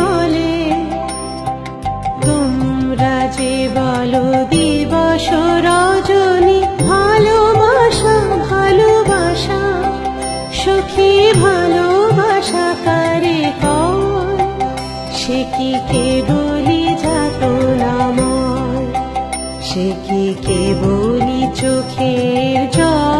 বলে, তোমরা যে ভালোবাসা ভালোবাসা ভালোবাসা কারে সে কি কে সে কি কে বলি চোখের জল?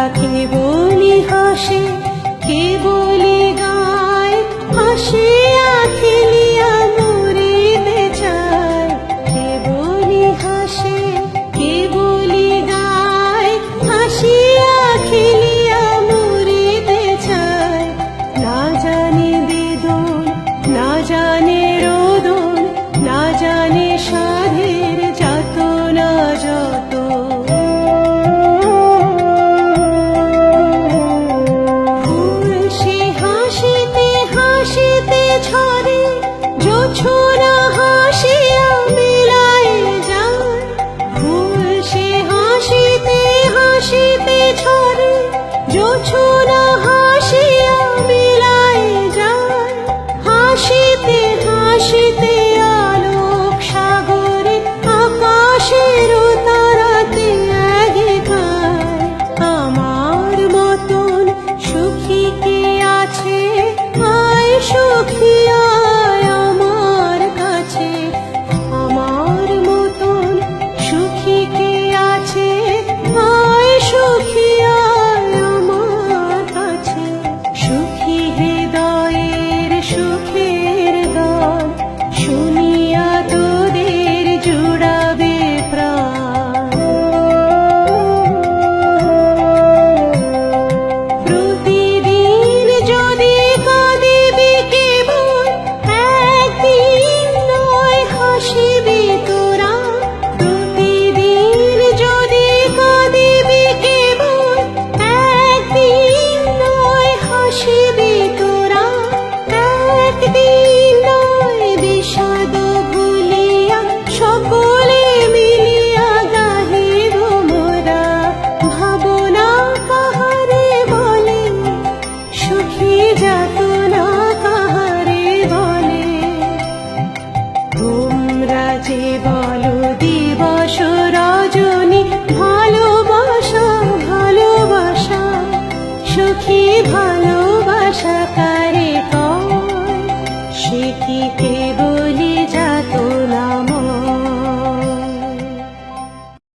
তারা কেবলি হাসে কেবলি গায়? হাসে হাসে কেবলি গায়? চায় না জানে না জানে রোদন, না জানে সাধের হাসিতে হাসিতে